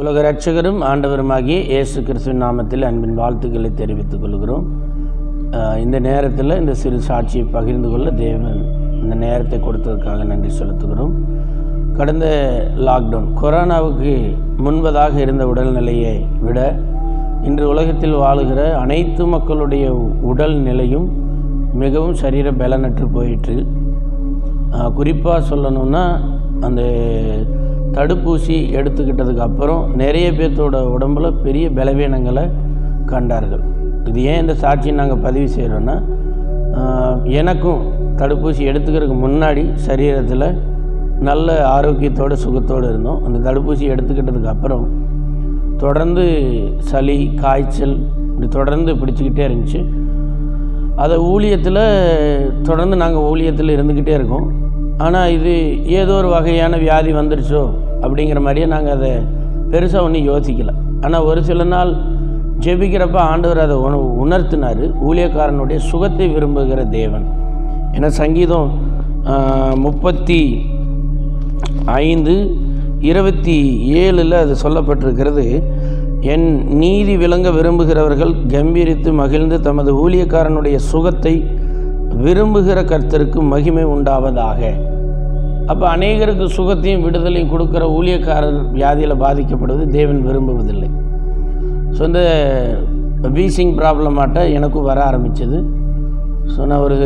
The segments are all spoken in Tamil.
உலக ரட்சகரும் ஆண்டவருமாகிய இயேசு கிறிஸ்துவின் நாமத்தில் அன்பின் வாழ்த்துக்களை தெரிவித்துக் கொள்கிறோம். இந்த நேரத்தில் இந்த சிறு சாட்சியை பகிர்ந்து கொள்ள தேவன் இந்த நேரத்தை கொடுத்ததுக்காக நன்றி செலுத்துகிறோம். கடந்த லாக்டவுன் கொரோனாவுக்கு முன்பதாக இருந்த உடல்நிலையை விட இன்று உலகத்தில் வாழுகிற அனைத்து மக்களுடைய உடல் நிலையும் மிகவும் சரீர பலனற்று போயிற்று. குறிப்பாக சொல்லணும்னா அந்த தடுப்பூசி எடுத்துக்கிட்டதுக்கு அப்புறம் நிறைய பேர்த்தோட உடம்புல பெரிய பலவீனங்களை கண்டார்கள். இது ஏன் இந்த சாட்சியை நாங்கள் பதிவு செய்கிறோன்னா எனக்கும் தடுப்பூசி எடுத்துக்கிறதுக்கு முன்னாடி சரீரத்தில் நல்ல ஆரோக்கியத்தோட சுகத்தோடு இருந்தோம். அந்த தடுப்பூசி எடுத்துக்கிட்டதுக்கு அப்புறம் தொடர்ந்து சளி காய்ச்சல் இப்படி தொடர்ந்து பிடிச்சிக்கிட்டே இருந்துச்சு. அதை ஊழியத்தில் தொடர்ந்து நாங்கள் ஊழியத்தில் இருந்துக்கிட்டே இருக்கோம். ஆனால் இது ஏதோ ஒரு வகையான வியாதி வந்துருச்சோ அப்படிங்கிற மாதிரியே நாங்கள் அதை பெருசாக ஒன்றும் யோசிக்கல. ஆனால் ஒரு சில நாள் ஜெபிக்கிறப்ப ஆண்டவர் அதை உண உணர்த்தினார். ஊழியக்காரனுடைய சுகத்தை விரும்புகிற தேவன். ஏன்னா சங்கீதம் முப்பத்தி ஐந்து இருபத்தி ஏழில் அது சொல்லப்பட்டிருக்கிறது. என் நீதி விளங்க விரும்புகிறவர்கள் கம்பீரித்து மகிழ்ந்து தமது ஊழியக்காரனுடைய சுகத்தை விரும்புகிற கர்த்தருக்கு மகிமை உண்டாவதாக. அப்போ அநேகருக்கு சுகத்தையும் விடுதலையும் கொடுக்குற ஊழியக்காரர் வியாதியில் பாதிக்கப்படுவது தேவன் விரும்புவதில்லை. ஸோ இந்த வீசிங் ப்ராப்ளமாட்ட எனக்கும் வர ஆரம்பித்தது ஸோ நான் ஒரு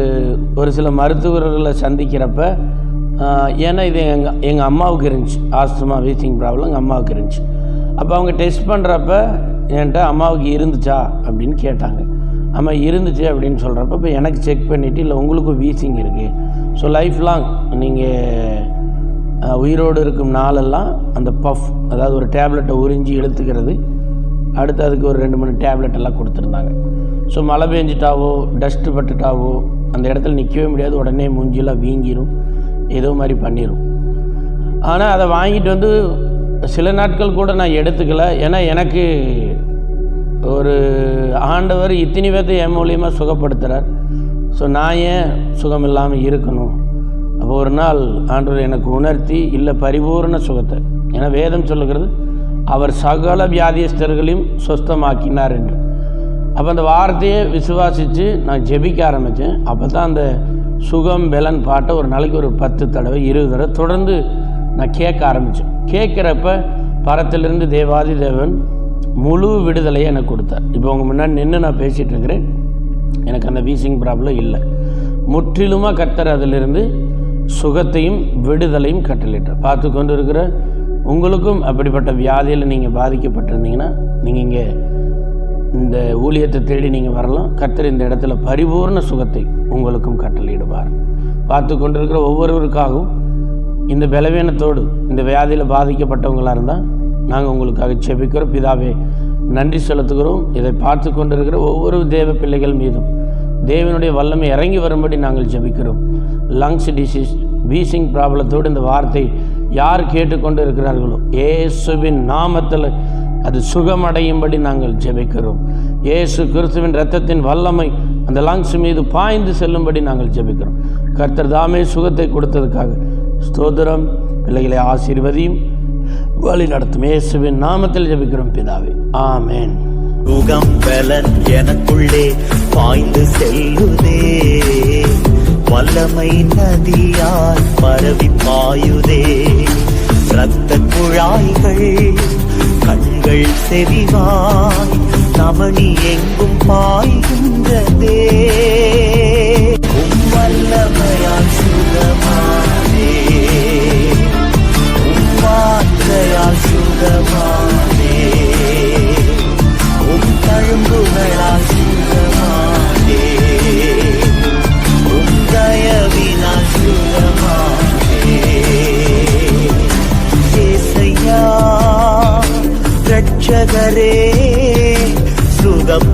ஒரு சில மருத்துவர்களை சந்திக்கிறப்ப ஏன்னா இது எங்கள் எங்கள் அம்மாவுக்கு இருந்துச்சு. ஆஸ்துமா வீசிங் ப்ராப்ளம் எங்கள் அம்மாவுக்கு இருந்துச்சு. அப்போ அவங்க டெஸ்ட் பண்ணுறப்ப என்கிட்ட அம்மாவுக்கு இருந்துச்சா அப்படின்னு கேட்டாங்க. ஆமாம் இருந்துச்சு அப்படின்னு சொல்கிறப்ப இப்போ எனக்கு செக் பண்ணிவிட்டு இல்லை உங்களுக்கும் வீசிங் இருக்குது ஸோ லைஃப் லாங் நீங்கள் உயிரோடு இருக்கும் நாளெல்லாம் அந்த பஃப் அதாவது ஒரு டேப்லெட்டை உறிஞ்சி எடுத்துக்கிறது அடுத்து அதுக்கு ஒரு ரெண்டு மூணு டேப்லெட் எல்லாம் கொடுத்துருந்தாங்க. ஸோ மழை பெஞ்சிட்டாவோ டஸ்ட்டு பட்டுட்டாவோ அந்த இடத்துல நிற்கவே முடியாது. உடனே மூஞ்சிலாம் வீங்கிரும். ஏதோ மாதிரி பண்ணிடும் ஆனால் அதை வாங்கிட்டு வந்து சில நாட்கள் கூட நான் எடுத்துக்கல. ஏன்னா எனக்கு ஒரு ஆண்டவர் இத்தனை பேர்த்தை என் மூலியமாக சுகப்படுத்துகிறார் ஸோ நான் ஏன் சுகம் இல்லாமல் இருக்கணும்? அப்போ ஒரு நாள் ஆண்டவர் எனக்கு உணர்த்தி இல்லை பரிபூர்ண சுகத்தை. ஏன்னா வேதம் சொல்லுகிறது அவர் சகல வியாதியஸ்தர்களையும் சுஸ்தமாக்கினார் என்று. அப்போ அந்த வார்த்தையை விசுவாசித்து நான் ஜெபிக்க ஆரம்பித்தேன் அப்போ தான் அந்த சுகம் பலன் பாட்டை ஒரு நாளைக்கு ஒரு பத்து தடவை இருபது தடவை தொடர்ந்து நான் கேட்க ஆரம்பித்தேன் கேட்குறப்ப பரத்திலிருந்து தேவாதி தேவன் முழு விடுதலையை எனக்கு கொடுத்தார். இப்போ உங்கள் முன்னாடி நின்று நான் பேசிகிட்டு இருக்கிறேன். எனக்கு அந்த வீசிங் ப்ராப்ளம் இல்லை. முற்றிலுமாக கத்தர் அதிலிருந்து சுகத்தையும் விடுதலையும் கட்டளிட்டார் பார்த்து கொண்டு இருக்கிற உங்களுக்கும் அப்படிப்பட்ட வியாதியில் நீங்கள் பாதிக்கப்பட்டிருந்தீங்கன்னா நீங்கள் இங்கே இந்த ஊழியத்தை தேடி நீங்கள் வரலாம். கத்தர் இந்த இடத்துல பரிபூர்ண சுகத்தை உங்களுக்கும் கட்டளையிடுவார். பார்த்து கொண்டிருக்கிற ஒவ்வொருவருக்காகவும் இந்த பலவீனத்தோடு இந்த வியாதியில் பாதிக்கப்பட்டவங்களாக இருந்தால் நாங்கள் உங்களுக்காக செபிக்கிறோம். பிதாவே நன்றி செலுத்துகிறோம். இதை பார்த்து கொண்டிருக்கிற ஒவ்வொரு தேவ பிள்ளைகள் மீதும் தேவனுடைய வல்லமை இறங்கி வரும்படி நாங்கள் ஜெபிக்கிறோம் லங்ஸ் டிசீஸ் வீசிங் ப்ராப்ளத்தோடு இந்த வார்த்தை யார் கேட்டுக்கொண்டு இருக்கிறார்களோ ஏசுவின் நாமத்தில் அது சுகமடையும்படி நாங்கள் ஜெபிக்கிறோம் ஏசு கிறிஸ்துவின் ரத்தத்தின் வல்லமை அந்த லங்ஸ் மீது பாய்ந்து செல்லும்படி நாங்கள் ஜெபிக்கிறோம் கர்த்தர் தாமே சுகத்தை கொடுத்ததுக்காக ஸ்தோத்திரம். பிள்ளைகளை ஆசீர்வதியும். வழி நடத்தும் இயேசுவின் நாமத்தில் ஜபிக்கிறோம் பிதாவே. ஆமேன். சுகம் பலன் எனக்குள்ளே பாய்ந்து செல்லுதே. வல்லமை நதியால் பரவி பாயுதே. இரத்த குழாய்கள் கண்கள் செவிவாய் రే సుగం